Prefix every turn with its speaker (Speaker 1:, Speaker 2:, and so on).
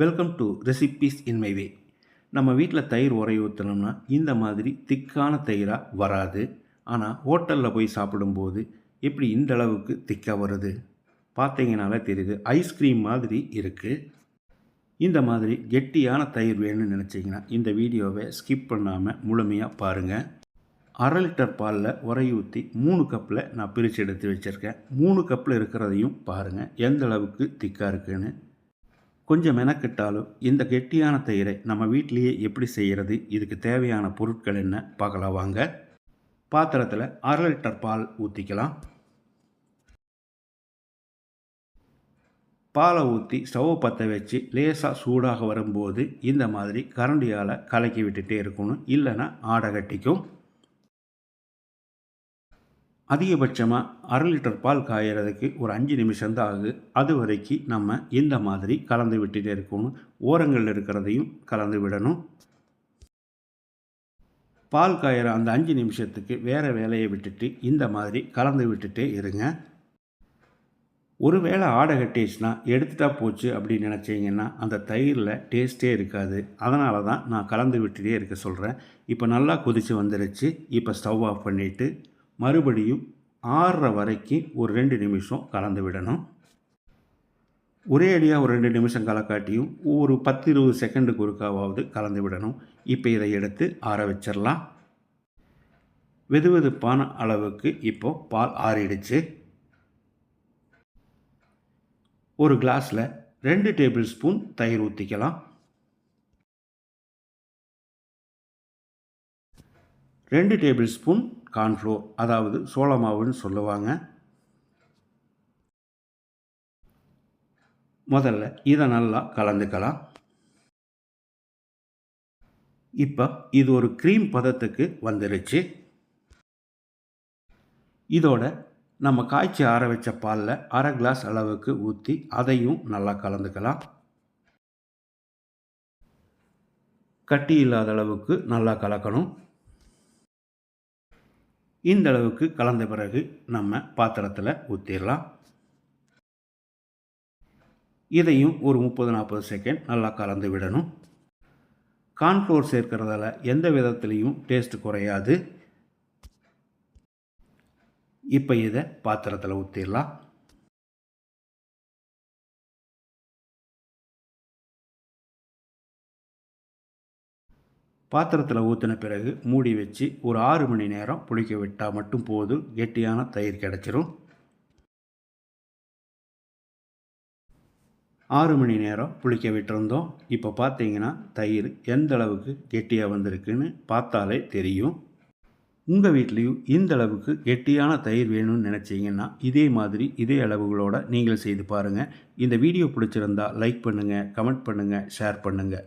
Speaker 1: Welcome to recipes in my way நம்ம வீட்டில் தயிர் உரைய ஊற்றினோம்னா இந்த மாதிரி திக்கான தயிராக வராது. ஆனால் ஹோட்டலில் போய் சாப்பிடும்போது எப்படி இந்த அளவுக்கு திக்காக வருது? பார்த்தீங்கனாலே தெரியுது. ஐஸ்கிரீம் மாதிரி இருக்குது இந்த மாதிரி கெட்டியான தயிர் வேணும்னு நினச்சிங்கன்னா இந்த வீடியோவை ஸ்கிப் பண்ணாமல் முழுமையாக பாருங்கள் அரை லிட்டர் பாலில் உரைய ஊற்றி மூணு கப்பில் நான் பிரித்து எடுத்து வச்சுருக்கேன். மூணு கப்பில் இருக்கிறதையும் பாருங்கள் எந்த அளவுக்கு திக்காக இருக்குன்னு. கொஞ்சம் மெனக்கிட்டாலும் இந்த கெட்டியான தயிரை நம்ம வீட்டிலேயே எப்படி செய்கிறது இதுக்கு தேவையான பொருட்கள் என்ன? பார்க்கலாம் வாங்க. பாத்திரத்தில் அரை லிட்டர் பால் ஊற்றிக்கலாம் பாலை ஊற்றி ஸ்டவ் பற்ற வச்சு லேசாக சூடாக வரும்போது இந்த மாதிரி கரண்டியால் கலக்கி விட்டுட்டே இருக்கணும். இல்லைன்னா ஆடை கட்டிக்கும். அதிகபட்சமாக அரை லிட்டர் பால் காயறதுக்கு ஒரு அஞ்சு நிமிஷம் தான் ஆகுது. அது வரைக்கும் நம்ம இந்த மாதிரி கலந்து விட்டுட்டே இருக்கணும். ஓரங்கள் இருக்கிறதையும் கலந்து விடணும். பால் காயிற அந்த அஞ்சு நிமிஷத்துக்கு வேறு வேலையை விட்டுட்டு இந்த மாதிரி கலந்து விட்டுட்டே இருங்க. ஒரு வேளை ஆடை கட்டிச்சுன்னா எடுத்துட்டா போச்சு அப்படின்னு நினச்சிங்கன்னா அந்த தயிரில் டேஸ்ட்டே இருக்காது. அதனால தான் நான் கலந்து விட்டுட்டே இருக்க சொல்கிறேன் இப்போ நல்லா கொதித்து வந்துருச்சு. இப்போ ஸ்டவ் ஆஃப் பண்ணிவிட்டு மறுபடியும் ஆறுற வரைக்கும் ஒரு ரெண்டு நிமிஷம் கலந்து விடணும். ஒரே அடியாக ஒரு ரெண்டு நிமிஷம் கலக்காட்டியும் ஒரு பத்து இருபது செகண்டுக்கு ஒருக்காவது கலந்து விடணும். இப்போ இதை எடுத்து ஆற வச்சிடலாம். வெது வெதுப்பான அளவுக்கு இப்போ பால் ஆறிடுச்சு. ஒரு கிளாஸில் ரெண்டு டேபிள் ஸ்பூன் தயிர் ஊற்றிக்கலாம் ரெண்டு டேபிள் ஸ்பூன் கார்ன்ஃப்ளோர் அதாவது சோள மாவுன்னு சொல்லுவாங்க. முதல்ல இதை நல்லா கலந்துக்கலாம். இப்போ இது ஒரு க்ரீம் பதத்துக்கு வந்துருச்சு. இதோட நம்ம காய்ச்சி ஆற வச்ச பாலில் அரை கிளாஸ் அளவுக்கு ஊற்றி அதையும் நல்லா கலந்துக்கலாம். கட்டி இல்லாத அளவுக்கு நல்லா கலக்கணும். இந்த அளவுக்கு கலந்த பிறகு நம்ம பாத்திரத்தில் ஊற்றிடலாம் இதையும் ஒரு முப்பது நாற்பது செகண்ட் நல்லா கலந்து விடணும். கான்ஃப்ளோர் சேர்க்கிறதால எந்த விதத்துலேயும் டேஸ்ட் குறையாது. இப்போ இதை பாத்திரத்தில் ஊற்றிடலாம் பாத்திரத்தில் ஊற்றின பிறகு மூடி வச்சு ஒரு ஆறு மணி நேரம் புளிக்க விட்டால் மட்டும் போதும். கெட்டியான தயிர் கிடச்சிரும். ஆறு மணி நேரம் புளிக்க விட்டிருந்தோம். இப்போ பார்த்தீங்கன்னா தயிர் எந்த அளவுக்கு கெட்டியாக வந்திருக்குன்னு பார்த்தாலே தெரியும். உங்கள் வீட்லேயும் இந்த அளவுக்கு கெட்டியான தயிர் வேணும்னு நினச்சிங்கன்னா இதே மாதிரி இதே அளவுகளோட நீங்கள் செய்து பாருங்கள் இந்த வீடியோ பிடிச்சிருந்தால் லைக் பண்ணுங்கள் கமெண்ட் பண்ணுங்கள் ஷேர் பண்ணுங்கள்